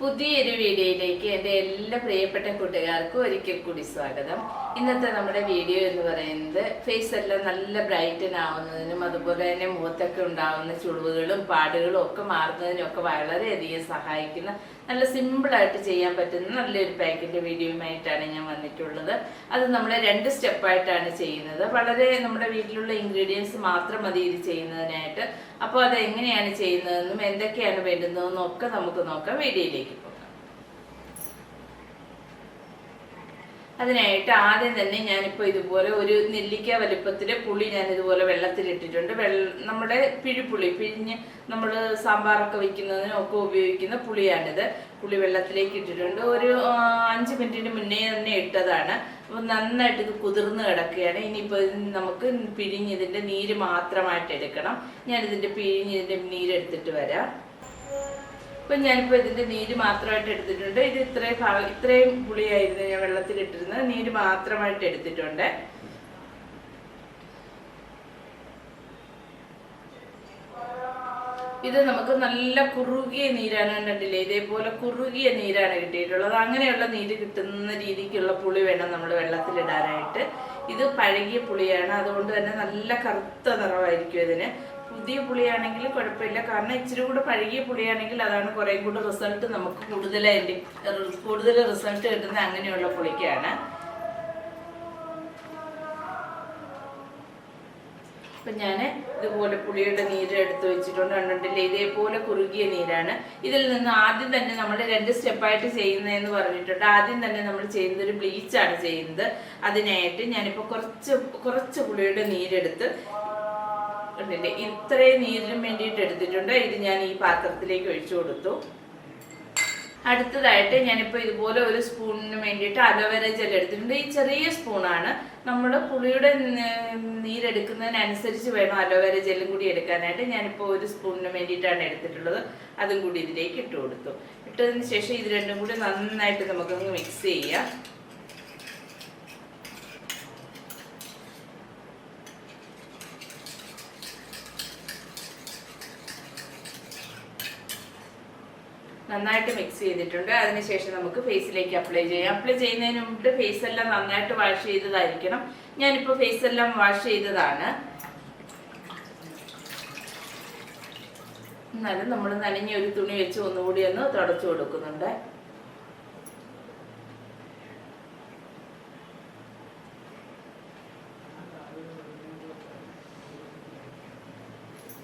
പുതിയൊരു വീഡിയോയിലേക്ക് എന്റെ എല്ലാ പ്രിയപ്പെട്ട കൂട്ടുകാർക്കും ഒരിക്കൽ കൂടി സ്വാഗതം. ഇന്നത്തെ നമ്മുടെ വീഡിയോ എന്ന് പറയുന്നത് ഫേസ് എല്ലാം നല്ല ബ്രൈറ്റൻ ആവുന്നതിനും അതുപോലെ തന്നെ മുഖത്തൊക്കെ ഉണ്ടാവുന്ന ചുളിവുകളും പാടുകളും ഒക്കെ മാറുന്നതിനും ഒക്കെ വളരെയധികം സഹായിക്കുന്ന നല്ല സിമ്പിളായിട്ട് ചെയ്യാൻ പറ്റുന്ന നല്ലൊരു പാക്കറ്റ് വീഡിയോയുമായിട്ടാണ് ഞാൻ വന്നിട്ടുള്ളത്. അത് നമ്മൾ രണ്ട് സ്റ്റെപ്പായിട്ടാണ് ചെയ്യുന്നത്. വളരെ നമ്മുടെ വീട്ടിലുള്ള ഇൻഗ്രീഡിയൻസ് മാത്രം മതി ഇത് ചെയ്യുന്നതിനായിട്ട്. അപ്പോൾ അത് എങ്ങനെയാണ് ചെയ്യുന്നതെന്നും എന്തൊക്കെയാണ് വേണ്ടുന്നതെന്നും ഒക്കെ നമുക്ക് നോക്കാം. വീഡിയോയിലേക്ക് പോകാം അതിനായിട്ട് ആദ്യം തന്നെ ഞാനിപ്പോൾ ഇതുപോലെ ഒരു നെല്ലിക്ക വലുപ്പത്തിലെ പുളി ഞാൻ ഇതുപോലെ വെള്ളത്തിലിട്ടിട്ടുണ്ട്. വെള്ള നമ്മുടെ പിഴിപ്പുളി പിഴിഞ്ഞ് നമ്മൾ സാമ്പാറൊക്കെ വെക്കുന്നതിനും ഒക്കെ ഉപയോഗിക്കുന്ന പുളിയാണിത്. പുളി വെള്ളത്തിലേക്ക് ഇട്ടിട്ടുണ്ട്. ഒരു അഞ്ച് മിനിറ്റിന് മുന്നേ തന്നെ ഇട്ടതാണ്. അപ്പോൾ നന്നായിട്ട് ഇത് കുതിർന്ന് കിടക്കുകയാണ്. ഇനിയിപ്പോൾ നമുക്ക് പിഴിഞ്ഞ് ഇതിന്റെ നീര് മാത്രമായിട്ട് എടുക്കണം. ഞാൻ ഞാനിതിന്റെ പിഴിഞ്ഞ് ഇതിന്റെ നീരെടുത്തിട്ട് വരാം. ഇപ്പൊ ഞാനിപ്പോ ഇതിന്റെ നീര് മാത്രമായിട്ട് എടുത്തിട്ടുണ്ട്. ഇത് ഇത്രയും ഇത്രയും പുളിയായിരുന്നു ഞാൻ വെള്ളത്തിലിട്ടിരുന്നത്. നീര് മാത്രമായിട്ട് എടുത്തിട്ടുണ്ട്. ഇത് നമുക്ക് നല്ല കുറുകിയ നീരാണ് കണ്ടില്ലേ? ഇതേപോലെ കുറുകിയ നീരാണ് കിട്ടിയിട്ടുള്ളത്. അങ്ങനെയുള്ള നീര് കിട്ടുന്ന രീതിക്കുള്ള പുളി വേണം നമ്മൾ വെള്ളത്തിലിടാനായിട്ട്. ഇത് പഴകിയ പുളിയാണ്. അതുകൊണ്ട് തന്നെ നല്ല കറുത്ത നിറമായിരിക്കും ഇതിന്. പുതിയ പുളിയാണെങ്കിൽ കുഴപ്പമില്ല. കാരണം ഇച്ചിരി കൂടെ പഴകിയ പുളിയാണെങ്കിൽ അതാണ് കുറേ കൂടെ റിസൾട്ട് നമുക്ക് കൂടുതലായിട്ട് കൂടുതൽ റിസൾട്ട് കിട്ടുന്ന അങ്ങനെയുള്ള പുളിക്കാണ്. അപ്പൊ ഞാൻ ഇതുപോലെ പുളിയുടെ നീര് എടുത്തു വെച്ചിട്ടുണ്ട്. കണ്ടിട്ടില്ലേ? ഇതേപോലെ കുറുകിയ നീരാണ്. ഇതിൽ നിന്ന് ആദ്യം തന്നെ നമ്മൾ രണ്ട് സ്റ്റെപ്പായിട്ട് ചെയ്യുന്നതെന്ന് പറഞ്ഞിട്ടുണ്ട്. ആദ്യം തന്നെ നമ്മൾ ചെയ്യുന്നത് ഒരു ബ്ലീച്ചാണ് ചെയ്യുന്നത്. അതിനായിട്ട് ഞാനിപ്പോൾ കുറച്ച് കുറച്ച് പുളിയുടെ നീരെടുത്ത് കണ്ടില്ലേ ഇത്രയും നീരിനും വേണ്ടിയിട്ട് എടുത്തിട്ടുണ്ട്. ഇത് ഞാൻ ഈ പാത്രത്തിലേക്ക് ഒഴിച്ചു കൊടുത്തു. അടുത്തതായിട്ട് ഞാനിപ്പോൾ ഇതുപോലെ ഒരു സ്പൂണിന് വേണ്ടിയിട്ട് അലോവേര ജെൽ എടുത്തിട്ടുണ്ട്. ഈ ചെറിയ സ്പൂണാണ്. നമ്മൾ പുളിയുടെ നീരെടുക്കുന്നതിനനുസരിച്ച് വേണം അലോവേര ജെല്ലും കൂടി എടുക്കാനായിട്ട്. ഞാനിപ്പോൾ ഒരു സ്പൂണിന് വേണ്ടിയിട്ടാണ് എടുത്തിട്ടുള്ളത്. അതും കൂടി ഇതിലേക്ക് ഇട്ട് കൊടുത്തു. ഇട്ടതിന് ശേഷം ഇത് രണ്ടും കൂടി നന്നായിട്ട് നമുക്കൊന്ന് മിക്സ് ചെയ്യാം. നന്നായിട്ട് മിക്സ് ചെയ്തിട്ടുണ്ട്. അതിനുശേഷം നമുക്ക് ഫേസിലേക്ക് അപ്ലൈ ചെയ്യാം. അപ്ലൈ ചെയ്യുന്നതിന് മുമ്പ് ഫേസ് എല്ലാം നന്നായിട്ട് വാഷ് ചെയ്തതായിരിക്കണം. ഞാനിപ്പോൾ ഫേസ് എല്ലാം വാഷ് ചെയ്തതാണ്. എന്നാലും നമ്മൾ നനഞ്ഞ ഒരു തുണി വെച്ച് ഒന്നുകൂടി ഒന്ന് തുടച്ചു കൊടുക്കുന്നുണ്ട്.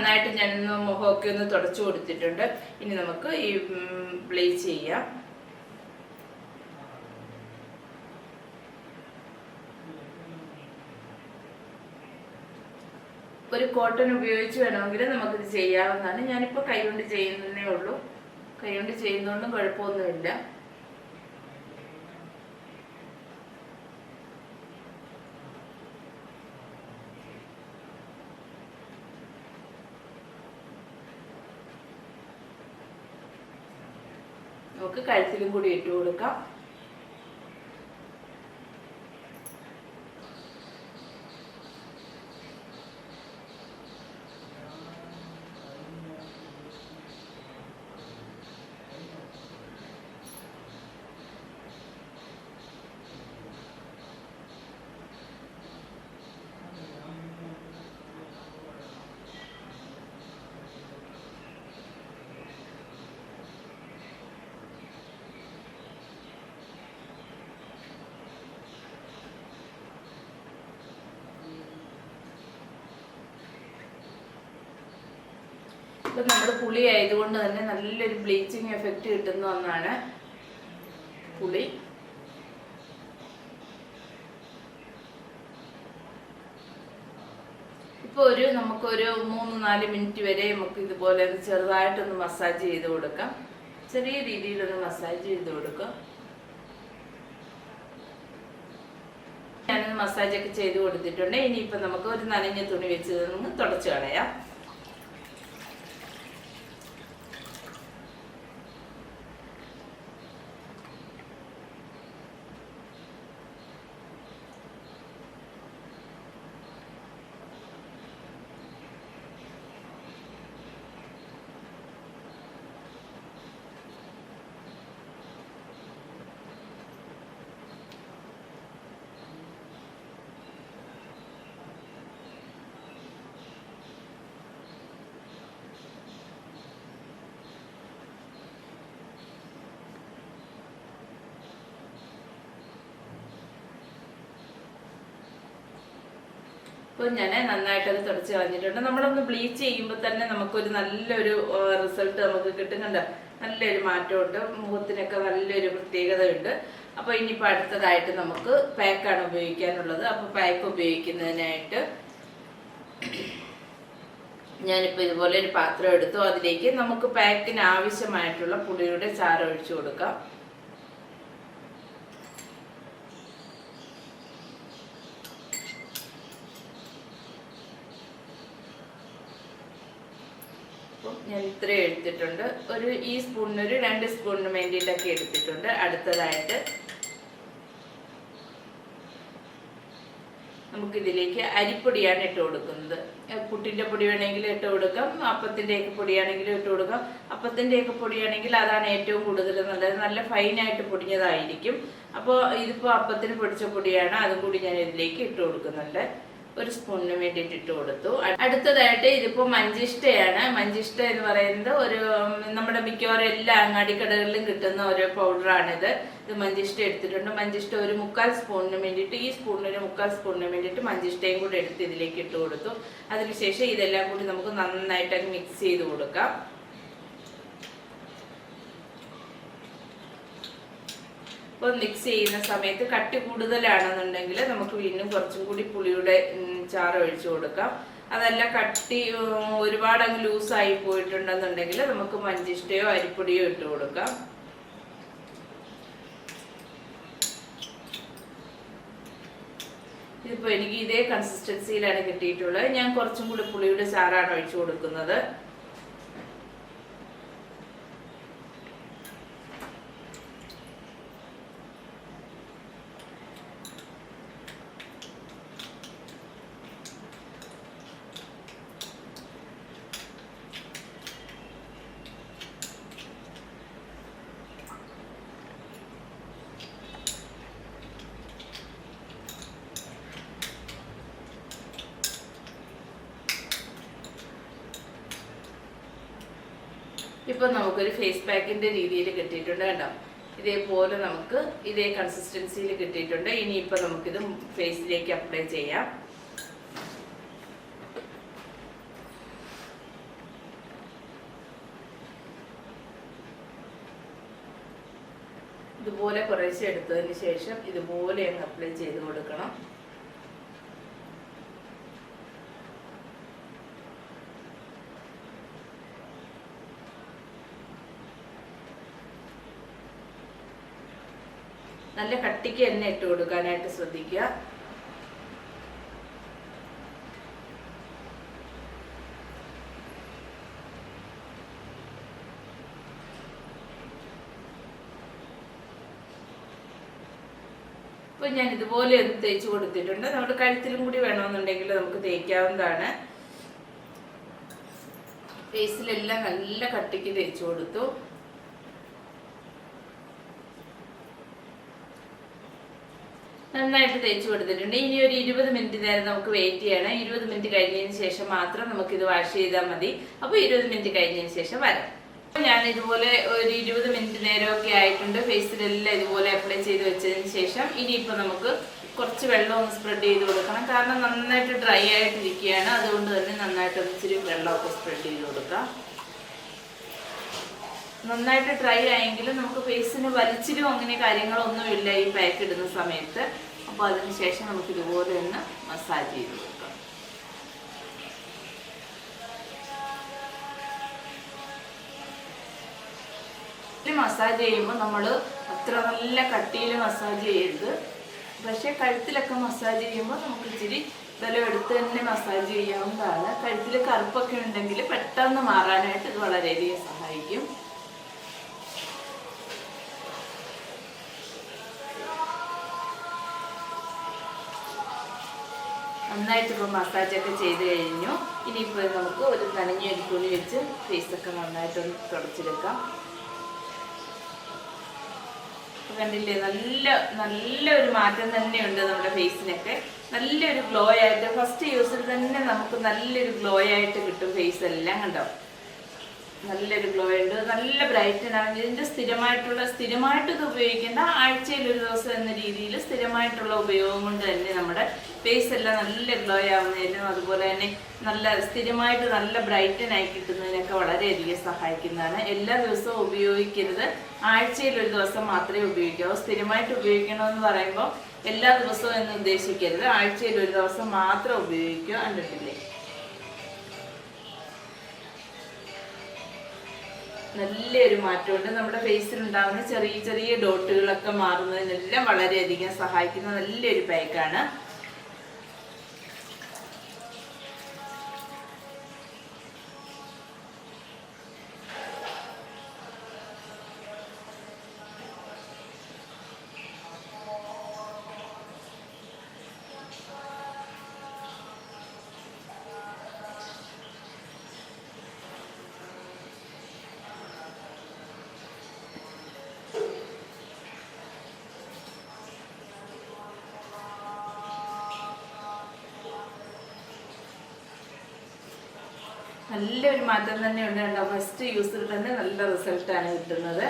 നന്നായിട്ട് ഞാനൊന്ന് മുഖമൊക്കെ ഒന്ന് തുടച്ചു കൊടുത്തിട്ടുണ്ട്. ഇനി നമുക്ക് ഈ ബ്ലീച്ച് ചെയ്യാം. ഒരു കോട്ടൺ ഉപയോഗിച്ച് വേണമെങ്കിൽ നമുക്കിത് ചെയ്യാവുന്നതാണ്. ഞാനിപ്പോൾ കൈകൊണ്ട് ചെയ്യുന്നതേ ഉള്ളൂ. കൈകൊണ്ട് ചെയ്യുന്നതുകൊണ്ടും കുഴപ്പമൊന്നുമില്ല. നമുക്ക് കഴുത്തിലും കൂടി ഇട്ട് കൊടുക്കാം ഇപ്പം നമ്മുടെ പുളി ആയതുകൊണ്ട് തന്നെ നല്ലൊരു ബ്ലീച്ചിങ് എഫക്റ്റ് കിട്ടുന്ന ഒന്നാണ് പുളി. ഇപ്പൊ ഒരു നമുക്കൊരു മൂന്ന് നാല് മിനിറ്റ് വരെ നമുക്ക് ഇതുപോലെ ചെറുതായിട്ടൊന്ന് മസാജ് ചെയ്ത് കൊടുക്കാം. ചെറിയ രീതിയിലൊന്ന് മസാജ് ചെയ്ത് കൊടുക്കാം. ഞാനൊന്ന് മസാജ് ഒക്കെ ചെയ്ത് കൊടുത്തിട്ടുണ്ട്. ഇനിയിപ്പോൾ നമുക്ക് ഒരു നനഞ്ഞ തുണി വെച്ച് നമുക്ക് തുടച്ചു കളയാം. അപ്പോൾ ഞാൻ നന്നായിട്ടത് തുടച്ച് കളഞ്ഞിട്ടുണ്ട്. നമ്മളൊന്ന് ബ്ലീച്ച് ചെയ്യുമ്പോൾ തന്നെ നമുക്കൊരു നല്ലൊരു റിസൾട്ട് നമുക്ക് കിട്ടുന്നുണ്ട്. നല്ലൊരു മാറ്റമുണ്ട്. മുഖത്തിനൊക്കെ നല്ലൊരു പ്രത്യേകതയുണ്ട്. അപ്പോൾ ഇനിയിപ്പോൾ അടുത്തതായിട്ട് നമുക്ക് പാക്കാണ് ഉപയോഗിക്കാനുള്ളത്. അപ്പോൾ പാക്ക് ഉപയോഗിക്കുന്നതിനായിട്ട് ഞാനിപ്പോൾ ഇതുപോലെ ഒരു പാത്രം എടുത്തു. അതിലേക്ക് നമുക്ക് പാക്കിന് ആവശ്യമായിട്ടുള്ള പുളിയുടെ ചാരം ഒഴിച്ചു കൊടുക്കാം. അപ്പം ഞാൻ ഇത്രയും എടുത്തിട്ടുണ്ട്. ഒരു ഈ സ്പൂണിന് ഒരു രണ്ട് സ്പൂണിന് വേണ്ടിയിട്ടൊക്കെ എടുത്തിട്ടുണ്ട്. അടുത്തതായിട്ട് നമുക്ക് ഇതിലേക്ക് അരിപ്പൊടിയാണ് ഇട്ട് കൊടുക്കുന്നത്. പുട്ടിന്റെ പൊടി വേണമെങ്കിൽ ഇട്ട് കൊടുക്കാം. അപ്പത്തിന്റെ ഒക്കെ പൊടിയാണെങ്കിൽ ഇട്ട് കൊടുക്കാം. അപ്പത്തിന്റെ ഒക്കെ പൊടിയാണെങ്കിൽ അതാണ് ഏറ്റവും കൂടുതൽ നല്ലത്. നല്ല ഫൈനായിട്ട് പൊടിഞ്ഞതായിരിക്കും. അപ്പോൾ ഇതിപ്പോ അപ്പത്തിന് പൊടിച്ച പൊടിയാണ്. അതും കൂടി ഞാൻ ഇതിലേക്ക് ഇട്ട് കൊടുക്കുന്നുണ്ട്. ഒരു സ്പൂണിന് വേണ്ടിയിട്ട് ഇട്ട് കൊടുത്തു. അടുത്തതായിട്ട് ഇതിപ്പോൾ മഞ്ചിഷ്ടയാണ്. മഞ്ചിഷ്ട എന്ന് പറയുന്നത് ഒരു നമ്മുടെ മിക്കവാറും എല്ലാ അങ്ങാടിക്കടകളിലും കിട്ടുന്ന ഒരു പൗഡറാണിത്. ഇത് മഞ്ചിഷ്ട എടുത്തിട്ടുണ്ട്. മഞ്ചിഷ്ട ഒരു മുക്കാൽ സ്പൂണിന് വേണ്ടിയിട്ട് ഈ സ്പൂണിന് മുക്കാൽ സ്പൂണിന് വേണ്ടിയിട്ട് മഞ്ചിഷ്ടയും കൂടി എടുത്ത് ഇതിലേക്ക് ഇട്ട് കൊടുത്തു. അതിനുശേഷം ഇതെല്ലാം കൂടി നമുക്ക് നന്നായിട്ട് മിക്സ് ചെയ്ത് കൊടുക്കാം. അപ്പോൾ മിക്സ് ചെയ്യുന്ന സമയത്ത് കട്ടി കൂടുതലാണെന്നുണ്ടെങ്കിൽ നമുക്ക് വീണ്ടും കുറച്ചും കൂടി പുളിയുടെ ചാറ് ഒഴിച്ചു കൊടുക്കാം. അതല്ല കട്ടി ഒരുപാട് അങ്ങ് ലൂസായി പോയിട്ടുണ്ടെന്നുണ്ടെങ്കിൽ നമുക്ക് മഞ്ചിഷ്ടയോ അരിപ്പൊടിയോ ഇട്ട് കൊടുക്കാം. ഇതിപ്പോൾ എനിക്ക് ഇതേ കൺസിസ്റ്റൻസിയിലാണ് കിട്ടിയിട്ടുള്ളത്. ഞാൻ കുറച്ചും കൂടി പുളിയുടെ ചാറാണ് ഒഴിച്ചു കൊടുക്കുന്നത്. ഇപ്പൊ നമുക്കൊരു ഫേസ് പാക്കിന്റെ രീതിയിൽ കിട്ടിയിട്ടുണ്ട് കേട്ടോ ഇതേപോലെ നമുക്ക് ഇതേ കൺസിസ്റ്റൻസിയിൽ കിട്ടിയിട്ടുണ്ട്. നമുക്ക് നമുക്കിത് ഫേസിലേക്ക് അപ്ലൈ ചെയ്യാം. ഇതുപോലെ കുറേശ്ശെ എടുത്തതിന് ശേഷം ഇതുപോലെ അങ്ങ് അപ്ലൈ ചെയ്ത് കൊടുക്കണം. നല്ല കട്ടിക്ക് എണ്ണ ഇട്ട് കൊടുക്കാനായിട്ട് ശ്രദ്ധിക്കുക. അപ്പൊ ഞാൻ ഇതുപോലെ ഒന്ന് തേച്ച് കൊടുത്തിട്ടുണ്ട്. നമ്മുടെ കഴുത്തിലും കൂടി വേണമെന്നുണ്ടെങ്കിൽ നമുക്ക് തേക്കാവുന്നതാണ്. ഫേസിലെല്ലാം നല്ല കട്ടിക്ക് തേച്ച് കൊടുത്തു. നന്നായിട്ട് തേച്ച് കൊടുത്തിട്ടുണ്ട്. ഇനി ഒരു ഇരുപത് മിനിറ്റ് നേരം നമുക്ക് വെയിറ്റ് ചെയ്യണം. ഇരുപത് മിനിറ്റ് കഴിഞ്ഞതിന് ശേഷം മാത്രം നമുക്ക് ഇത് വാഷ് ചെയ്താൽ മതി. അപ്പോൾ ഇരുപത് മിനിറ്റ് കഴിഞ്ഞതിന് ശേഷം വരാം. ഞാൻ ഇതുപോലെ ഒരു ഇരുപത് മിനിറ്റ് നേരമൊക്കെ ആയിട്ടുണ്ട്. ഫേസിലെല്ലാം ഇതുപോലെ അപ്ലൈ ചെയ്ത് വെച്ചതിന് ശേഷം ഇനിയിപ്പോൾ നമുക്ക് കുറച്ച് വെള്ളം ഒന്ന് സ്പ്രെഡ് ചെയ്ത് കൊടുക്കണം. കാരണം നന്നായിട്ട് ഡ്രൈ ആയിട്ടിരിക്കുകയാണ്. അതുകൊണ്ട് തന്നെ നന്നായിട്ട് ഒന്നിച്ചിരി വെള്ളമൊക്കെ സ്പ്രെഡ് ചെയ്ത് കൊടുക്കാം. നന്നായിട്ട് ട്രൈ ആയെങ്കിലും നമുക്ക് ഫേസിന് വലിച്ചിലും അങ്ങനെ കാര്യങ്ങളൊന്നും ഇല്ല ഈ പാക്ക് ഇടുന്ന സമയത്ത്. അപ്പോൾ അതിനുശേഷം നമുക്ക് ഇതുപോലെ ഒന്ന് മസാജ് ചെയ്ത് കൊടുക്കാം. മസാജ് ചെയ്യുമ്പോൾ നമ്മൾ അത്ര നല്ല കട്ടിയിൽ മസാജ് ചെയ്യരുത്. പക്ഷേ കഴുത്തിലൊക്കെ മസാജ് ചെയ്യുമ്പോൾ നമുക്ക് ഇച്ചിരി ഇതെല്ലാം എടുത്ത് തന്നെ മസാജ് ചെയ്യാവുന്നതാണ്. കഴുത്തിൽ കറുപ്പൊക്കെ ഉണ്ടെങ്കിൽ പെട്ടെന്ന് മാറാനായിട്ട് ഇത് വളരെയധികം സഹായിക്കും. നന്നായിട്ട് ഇപ്പോൾ മസാജൊക്കെ ചെയ്ത് കഴിഞ്ഞു. ഇനിയിപ്പോൾ നമുക്ക് ഒരു നനഞ്ഞ ഒരു തുണി വെച്ച് ഫേസൊക്കെ നന്നായിട്ടൊന്ന് തുടച്ചെടുക്കാം കണ്ടില്ലേ നല്ല നല്ലൊരു മാറ്റം തന്നെയുണ്ട് നമ്മുടെ ഫേസിനൊക്കെ. നല്ലൊരു ഗ്ലോ ആയിട്ട് ഫസ്റ്റ് യൂസിൽ തന്നെ നമുക്ക് നല്ലൊരു ഗ്ലോ ആയിട്ട് കിട്ടും ഫേസ് എല്ലാം കണ്ടോ? നല്ലൊരു ഗ്ലോ ഉണ്ട്. നല്ല ബ്രൈറ്റൻ ആണ്. ഇതിന്റെ സ്ഥിരമായിട്ടുള്ള സ്ഥിരമായിട്ട് ഇത് ഉപയോഗിക്കേണ്ട ആഴ്ചയിൽ ഒരു ദിവസം എന്ന രീതിയിൽ സ്ഥിരമായിട്ടുള്ള ഉപയോഗം കൊണ്ട് തന്നെ നമ്മുടെ ഫേസ് എല്ലാം നല്ല ഗ്ലോ ആവുന്നതിനും അതുപോലെ തന്നെ നല്ല സ്ഥിരമായിട്ട് നല്ല ബ്രൈറ്റൻ ആയി കിട്ടുന്നതിനൊക്കെ വളരെയധികം സഹായിക്കുന്നതാണ്. എല്ലാ ദിവസവും ഉപയോഗിക്കരുത്. ആഴ്ചയിൽ ഒരു ദിവസം മാത്രമേ ഉപയോഗിക്കാവൂ. സ്ഥിരമായിട്ട് ഉപയോഗിക്കണമെന്ന് പറയുമ്പോൾ എല്ലാ ദിവസവും എന്ന് ഉദ്ദേശിക്കരുത്. ആഴ്ചയിൽ ഒരു ദിവസം മാത്രം ഉപയോഗിക്കുക കണ്ടിട്ടില്ലേ? നല്ലൊരു മാറ്റമുണ്ട്. നമ്മുടെ ഫേസിൽ ഉണ്ടാകുന്ന ചെറിയ ചെറിയ ഡോട്ടുകളൊക്കെ മാറുന്നതിനെല്ലാം വളരെയധികം സഹായിക്കുന്ന നല്ലൊരു പാക്കാണ് നല്ലൊരു മാറ്റം തന്നെ ഉണ്ടാവും ഫസ്റ്റ് യൂസിൽ തന്നെ നല്ല റിസൾട്ടാണ് കിട്ടുന്നത്.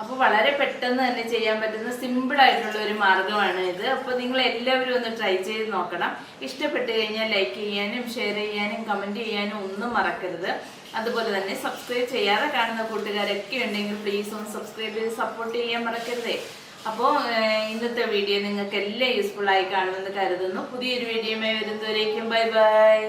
അപ്പോൾ വളരെ പെട്ടെന്ന് തന്നെ ചെയ്യാൻ പറ്റുന്ന സിമ്പിൾ ആയിട്ടുള്ള ഒരു മാർഗമാണ് ഇത്. അപ്പോൾ നിങ്ങൾ എല്ലാവരും ഒന്ന് ട്രൈ ചെയ്ത് നോക്കണം. ഇഷ്ടപ്പെട്ട് കഴിഞ്ഞാൽ ലൈക്ക് ചെയ്യാനും ഷെയർ ചെയ്യാനും കമന്റ് ചെയ്യാനും ഒന്നും മറക്കരുത്. അതുപോലെ തന്നെ സബ്സ്ക്രൈബ് ചെയ്യാതെ കാണുന്ന കൂട്ടുകാരൊക്കെ ഉണ്ടെങ്കിൽ പ്ലീസ് ഒന്ന് സബ്സ്ക്രൈബ് ചെയ്ത് സപ്പോർട്ട് ചെയ്യാൻ മറക്കരുതേ. അപ്പോൾ ഇന്നത്തെ വീഡിയോ നിങ്ങൾക്ക് എല്ലാം യൂസ്ഫുൾ ആയി കാണുമെന്ന് കരുതുന്നു. പുതിയൊരു വീഡിയോയുമായി വരുന്നവരേക്കും ബൈ ബൈ